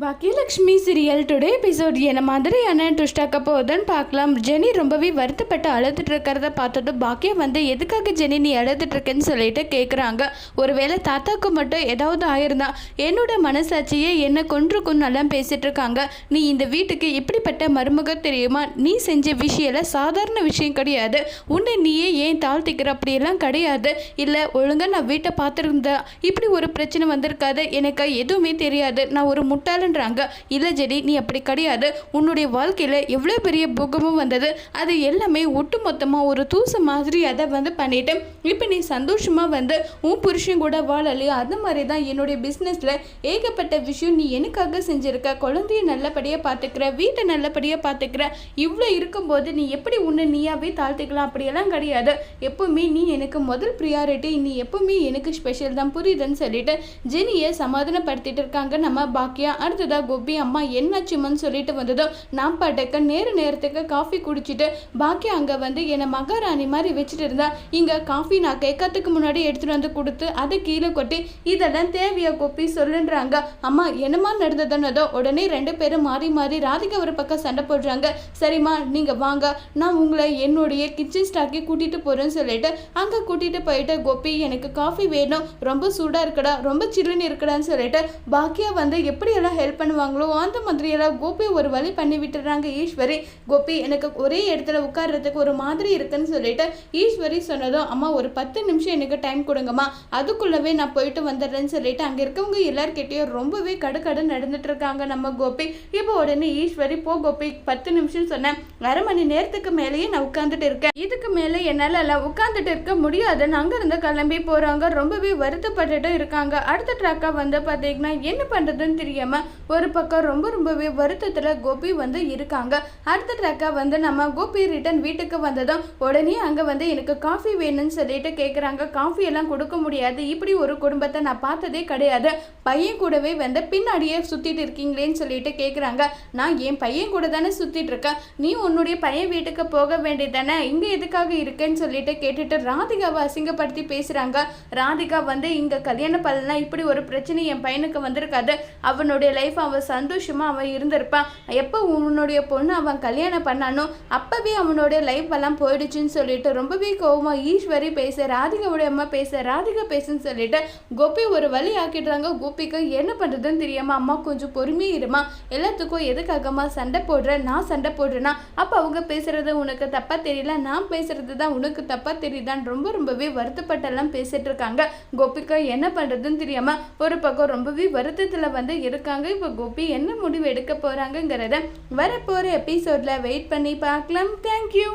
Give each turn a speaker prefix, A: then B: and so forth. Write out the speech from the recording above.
A: Bhagyalakshmi serial today episode என்ன மாதிரியான ட்விஸ்டாக்க போகுதுன்னு பார்க்கலாம். ஜெனி ரொம்பவே வருத்தப்பட்டு அழுதுட்டு இருக்கிறத பார்த்ததும் பாக்கியம் வந்து எதுக்காக ஜெனி நீ அழுதுட்டு இருக்கேன்னு சொல்லிட்டு கேட்குறாங்க ஒருவேளை தாத்தாக்கு மட்டும் ஏதாவது ஆயிருந்தா என்னோட மனசாட்சியே என்ன கொன்று கொன்னெல்லாம் பேசிட்டு இருக்காங்க. நீ இந்த வீட்டுக்கு இப்படிப்பட்ட மருமக தெரியுமா? நீ செஞ்ச விஷயம்ல சாதாரண விஷயம் கிடையாது. உன்னை நீயே ஏன் தாழ்த்திக்கிற? அப்படியெல்லாம் கிடையாது. இல்லை ஒழுங்காக நான் வீட்டை பார்த்துருந்தா இப்படி ஒரு பிரச்சனை வந்திருக்காது. எனக்கு எதுவுமே தெரியாது. நான் ஒரு முட்டாள் முட்டாளன்றாங்க இல்லை ஜெடி நீ அப்படி கிடையாது. உன்னுடைய வாழ்க்கையில் எவ்வளோ பெரிய புகமும் வந்தது. அது எல்லாமே ஒட்டு மொத்தமாக ஒரு தூசு மாதிரி அதை வந்து பண்ணிட்டு இப்போ நீ சந்தோஷமாக வந்து உன் புருஷன் கூட வாழலையோ அது மாதிரி தான் என்னுடைய பிஸ்னஸில் ஏகப்பட்ட விஷயம் நீ எனக்காக செஞ்சுருக்க. குழந்தைய நல்லபடியாக பார்த்துக்கிற வீட்டை நல்லபடியாக பார்த்துக்கிற. இவ்வளோ இருக்கும்போது நீ எப்படி உன்னை நீயாவே தாழ்த்திக்கலாம்? அப்படியெல்லாம் கிடையாது. எப்போவுமே நீ எனக்கு முதல் ப்ரியாரிட்டி நீ எப்போவுமே எனக்கு ஸ்பெஷல் தான். புரியுதுன்னு சொல்லிட்டு ஜெனியை சமாதானப்படுத்திட்டு இருக்காங்க நம்ம பாக்கியா. அடுத்ததாக கோபி அம்மா என்னாச்சுமான்னு சொல்லிட்டு வந்ததும் நான் பாட்டுக்க நேர நேரத்துக்கு காஃபி குடிச்சிட்டு பாக்கி அங்கே வந்து என்னை மகாராணி மாதிரி வச்சுட்டு இருந்தா இங்கே காஃபி நான் கேட்கறதுக்கு முன்னாடி எடுத்துகிட்டு வந்து கொடுத்து அதை கீழே கொட்டி இதெல்லாம் தேவையா கோபி? சொல்லுன்றாங்க. அம்மா என்னமா நடந்ததுன்னதோ உடனே ரெண்டு பேரும் மாறி மாறி ராதிகா ஒரு பக்கம் சண்டை போடுறாங்க. சரிம்மா நீங்கள் வாங்க. நான் உங்களை என்னுடைய கிச்சன் ஸ்டாக்கே கூட்டிகிட்டு போகிறேன்னு சொல்லிட்டு அங்கே கூட்டிகிட்டு போயிட்டு கோபி எனக்கு காஃபி வேணும். ரொம்ப சூடாக இருக்கடா. ரொம்ப சில்லுன்னு இருக்கடான்னு சொல்லிட்டு பாக்கியா வந்து எப்படியெல்லாம் ஹெல்ப் பண்ணுவாங்களோ அந்த மாதிரியெல்லாம் கோபி ஒரு வழி பண்ணி விட்டுறாங்க ஈஸ்வரி. கோபி எனக்கு ஒரே இடத்துல உட்கார்றதுக்கு ஒரு மாதிரி இருக்குன்னு சொல்லிட்டு ஈஸ்வரி சொன்னதும் அம்மா ஒரு பத்து நிமிஷம் எனக்கு டைம் கொடுங்கம்மா. அதுக்குள்ளவே நான் போயிட்டு வந்துடுறேன்னு சொல்லிட்டு அங்கே இருக்கவங்க எல்லார்கிட்டயும் ரொம்பவே கடுக்கடு நடந்துட்டு இருக்காங்க நம்ம கோபி. இப்போ உடனே ஈஸ்வரி போ கோபி பத்து நிமிஷம் சொன்னேன். அரை மணி நேரத்துக்கு மேலேயே நான் உட்காந்துட்டு இருக்கேன். இதுக்கு மேலே என்னால் எல்லாம் உட்காந்துட்டு இருக்க முடியாதுன்னு அங்கேருந்து கிளம்பி போகிறாங்க ரொம்பவே வருத்தப்பட்டுட்டு இருக்காங்க. அடுத்த ட்ராக்காக வந்து பார்த்தீங்கன்னா என்ன பண்ணுறதுன்னு தெரியாமல் ஒரு பக்கம் ரொம்ப ரொம்பவே வருத்தத்தில் கோபி வந்து இருக்காங்க. அடுத்த ட்ராக்காக வந்து நம்ம கோபி ரிட்டன் வீட்டுக்கு வந்ததும் உடனே அங்கே வந்து எனக்கு காஃபி வேணும்னு சொல்லிட்டு கேட்குறாங்க காஃபி எல்லாம் கொடுக்க முடியாது. இப்படி ஒரு குடும்பத்தை நான் பார்த்ததே கிடையாது. பையன் கூடவே வந்து பின்னாடியே சுற்றிட்டு இருக்கீங்களேன்னு சொல்லிட்டு கேட்குறாங்க நான் என் பையன் கூட தானே சுற்றிட்டு இருக்கேன். நீ உன்னுடைய பையன் வீட்டுக்கு போக வேண்டியதானே இங்கே எதுக்காக இருக்கேன்னு சொல்லிட்டு கேட்டுட்டு ராதிகாவை அசிங்கப்படுத்தி பேசுகிறாங்க ராதிகா வந்து இங்கே கல்யாண பலனா இப்படி ஒரு பிரச்சனை என் பையனுக்கு வந்திருக்காது. அவனுடைய லைஃப் அவன் சந்தோஷமாக அவன் இருந்திருப்பான் எப்போ உன்னுடைய பொண்ணு அவன் கல்யாணம் பண்ணானோ அப்போவே அவனுடைய லைஃப் எல்லாம் போயிடுச்சுன்னு சொல்லிட்டு ரொம்பவே கோவமாக ஈஸ்வரி பேச ராதிகாவுடைய அம்மா பேச ராதிகா பேசுன்னு சொல்லிட்டு கோபி ஒரு வழி ஆக்கிடுறாங்க. கோபிக்கு என்ன பண்ணுறதுன்னு தெரியாமல் அம்மா கொஞ்சம் பொறுமையாக இருமா. எல்லாத்துக்கும் எதுக்காகம்மா சண்டை போடுற? நான் சண்டை போடுறேன்னா அப்போ அவங்க பேசுறது உனக்கு தப்பாக தெரியல நான் பேசுறது தான் உனக்கு தப்பாக தெரியுதான்னு ரொம்ப ரொம்பவே வருத்தப்பட்டெல்லாம் பேசிட்டு இருக்காங்க. கோபிகா என்ன பண்ணுறதுன்னு தெரியாமல் ஒரு பக்கம் ரொம்பவே வருத்தத்தில் வந்து இருக்காங்க. இப்போ கோபி என்ன முடிவு எடுக்க போகிறாங்கங்கிறத வரப்போகிற எபிசோடில் வெயிட் பண்ணி பார்க்கலாம். தேங்க்யூ